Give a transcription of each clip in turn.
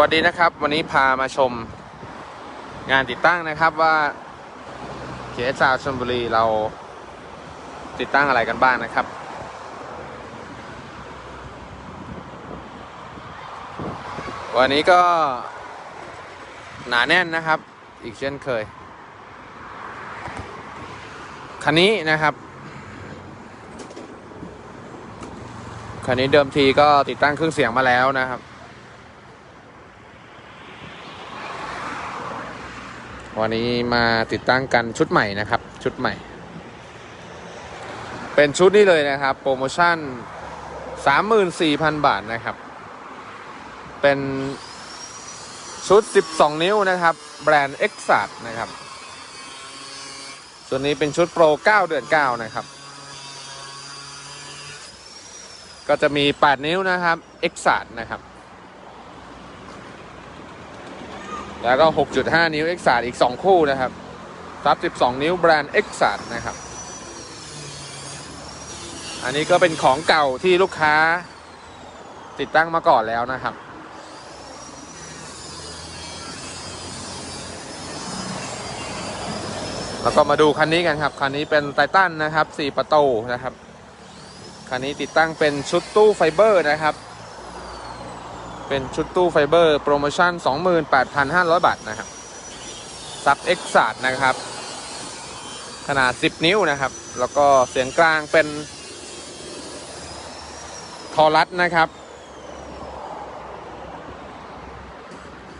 วัสดีนะครับ วันนี้พามาชมงานติดตั้งนะครับว่าเขตสาวชลบุรีเราติดตั้งอะไรกันบ้างนะครับ วันนี้ก็หนาแน่นนะครับ อีกเช่นเคย คันนี้นะครับ คันนี้เดิมทีก็ติดตั้งเครื่องเสียงมาแล้วนะครับ วันนี้มาติดตั้งกันชุดใหม่นะครับ ชุดใหม่ เป็นชุดนี้เลยนะครับ โปรโมชั่น 34,000 บาทนะครับ เป็นชุด 12 นิ้วนะครับ แบรนด์ e x a t นะครับส่วนนี้เป็นชุดโปร 9 เดือน 9 นะครับ ก็จะมี 8 นิ้วนะครับ e x a t นะครับ แล้วก็ 6.5 นิ้ว e x a t อีก 2 คู่นะครับซับ 12 นิ้วแบรนด์ e x a t นะครับ อันนี้ก็เป็นของเก่าที่ลูกค้าติดตั้งมาก่อนแล้วนะครับ แล้วก็มาดูคันนี้กันครับ คันนี้เป็นไททันนะครับ 4 ประตูนะครับ คันนี้ติดตั้งเป็นชุดตู้ไฟเบอร์นะครับ เป็นชุดตู้ไฟเบอร์โปรโมชั่น 28,500 บาทนะครับ ซับเอ็กซ์าดนะครับ ขนาด 10 นิ้วนะครับ แล้วก็เสียงกลางเป็นทอรัสนะครับ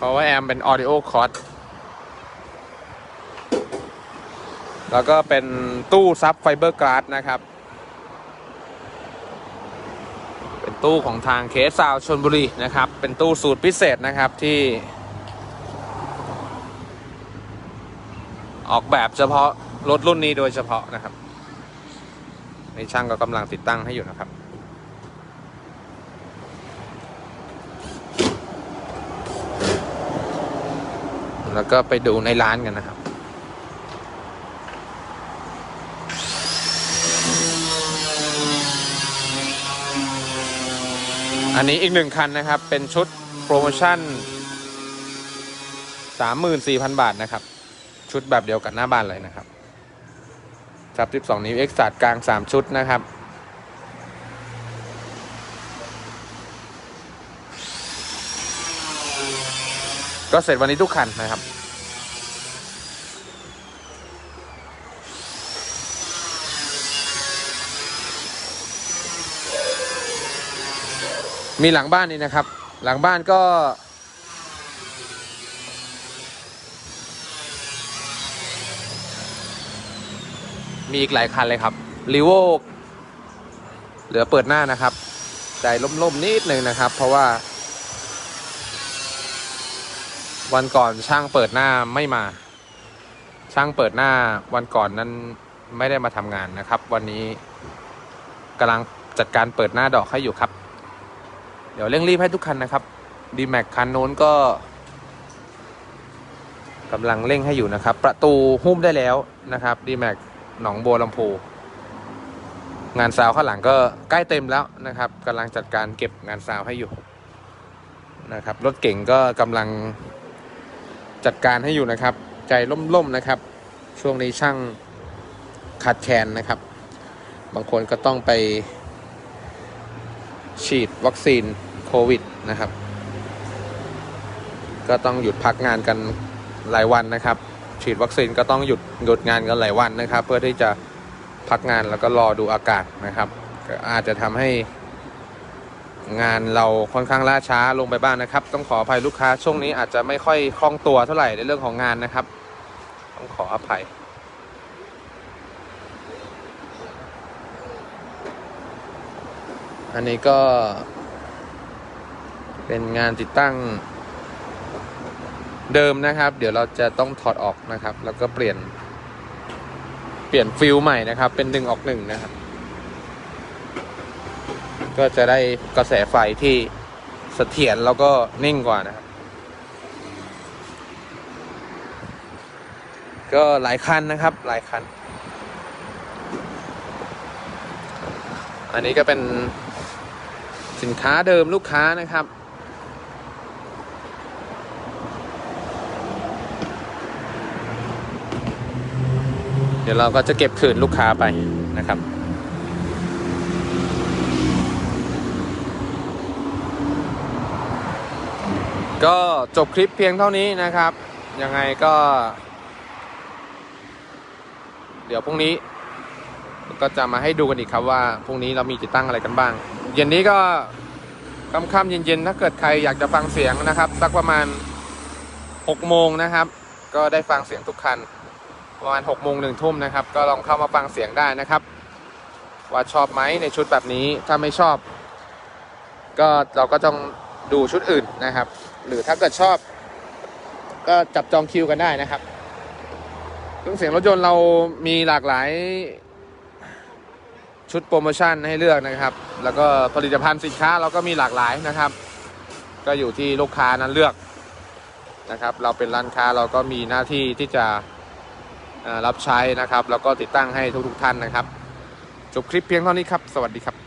Power Amp เป็น Audio Cot แล้วก็เป็นตู้ซับไฟเบอร์ก a s สนะครับ เป็น ตู้ของทางเคสซาวชนบุรีนะครับ เป็นตู้สูตรพิเศษนะครับที่ ออกแบบเฉพาะรถรุ่นนี้โดยเฉพาะนะครับในช่างก็กำลังติดตั้งให้อยู่นะครับแล้วก็ไปดูในร้านกันนะครับ อันนี้อีกหนึ่งคันนะครับ เป็นชุดโปรโมชั่น 34,000 บาทนะครับ ชุดแบบเดียวกับหน้าบ้านเลยนะครับจับ12 นิ้ว X สัดกลาง 3 ชุดนะครับ ก็เสร็จวันนี้ทุกคันนะครับ มีหลังบ้านนี่นะครับ หลังบ้านก็ มีอีกหลายคันเลยครับรีโวเหลือเปิดหน้านะครับ ใจล่มๆนิดหนึ่งนะครับ เพราะว่า วันก่อนช่างเปิดหน้าไม่มา ช่างเปิดหน้าวันก่อนนั้นไม่ได้มาทำงานนะครับ วันนี้กำลังจัดการเปิดหน้าดอกให้อยู่ครับ เดี๋ยวเร่งรีบให้ทุกคันนะครับ d m a x คันโน้นก็กำลังเร่งให้อยู่นะครับ ประตูหุ้มได้แล้วนะครับ d m a x หนองบัวลำพูงานซาวข้างหลังก็ใกล้เต็มแล้วนะครับกำลังจัดการเก็บงานซาวให้อยู่นะครับรถเก่งก็กำลังจัดการให้อยู่นะครับ ใจล่มๆนะครับ ช่วงนี้ช่างขาดแคลนนะครับ บางคนก็ต้องไป ฉีดวัคซีนโควิดนะครับ ก็ต้องหยุดพักงานกันหลายวันนะครับ ฉีดวัคซีนก็ต้องหยุดหยุดงานกันหลายวันนะครับ เพื่อที่จะพักงานแล้วก็รอดูอากาศนะครับ ก็อาจจะทำให้งานเราค่อนข้างล่าช้าลงไปบ้างนะครับ ต้องขออภัยลูกค้าช่วงนี้อาจจะไม่ค่อยคล่องตัวเท่าไหร่ในเรื่องของงานนะครับ ต้องขออภัย อันนี้ก็ เป็นงานติดตั้งเดิมนะครับ เดี๋ยวเราจะต้องถอดออกนะครับ แล้วก็เปลี่ยน เปลี่ยนฟิลใหม่นะครับ เป็นหนึ่งออกหนึ่งนะครับ ก็จะได้กระแสไฟที่เสถียรแล้วก็นิ่งกว่านะครับ ก็หลายคันนะครับ หลายคัน อันนี้ก็เป็น สินค้าเดิมลูกค้านะครับ เดี๋ยวเราก็จะเก็บคืนลูกค้าไปนะครับก็จบคลิปเพียงเท่านี้นะครับ ยังไงก็ เดี๋ยวพรุ่งนี้ ก็จะมาให้ดูกันอีกครับว่าพรุ่งนี้เรามีติดตั้งอะไรกันบ้าง เย็นนี้ก็ค่ำๆเย็นๆถ้าเกิดใครอยากจะฟังเสียงนะครับ สักประมาณ6โมงนะครับ ก็ได้ฟังเสียงทุกคัน ประมาณ6โมงหนึ่งทุ่มนะครับ ก็ลองเข้ามาฟังเสียงได้นะครับ ว่าชอบไหมในชุดแบบนี้ถ้าไม่ชอบ ก็เราก็ต้องดูชุดอื่นนะครับ หรือถ้าเกิดชอบ ก็จับจองคิวกันได้นะครับเครื่องเสียงรถยนต์เรามีหลากหลาย ชุดโปรโมชั่นให้เลือกนะครับ แล้วก็ผลิตภัณฑ์สินค้าเราก็มีหลากหลายนะครับ ก็อยู่ที่ลูกค้านั้นเลือกนะครับ เราเป็นร้านค้าเราก็มีหน้าที่ที่จะรับใช้นะครับ แล้วก็ติดตั้งให้ทุกๆท่านนะครับ จบคลิปเพียงเท่านี้ครับ สวัสดีครับ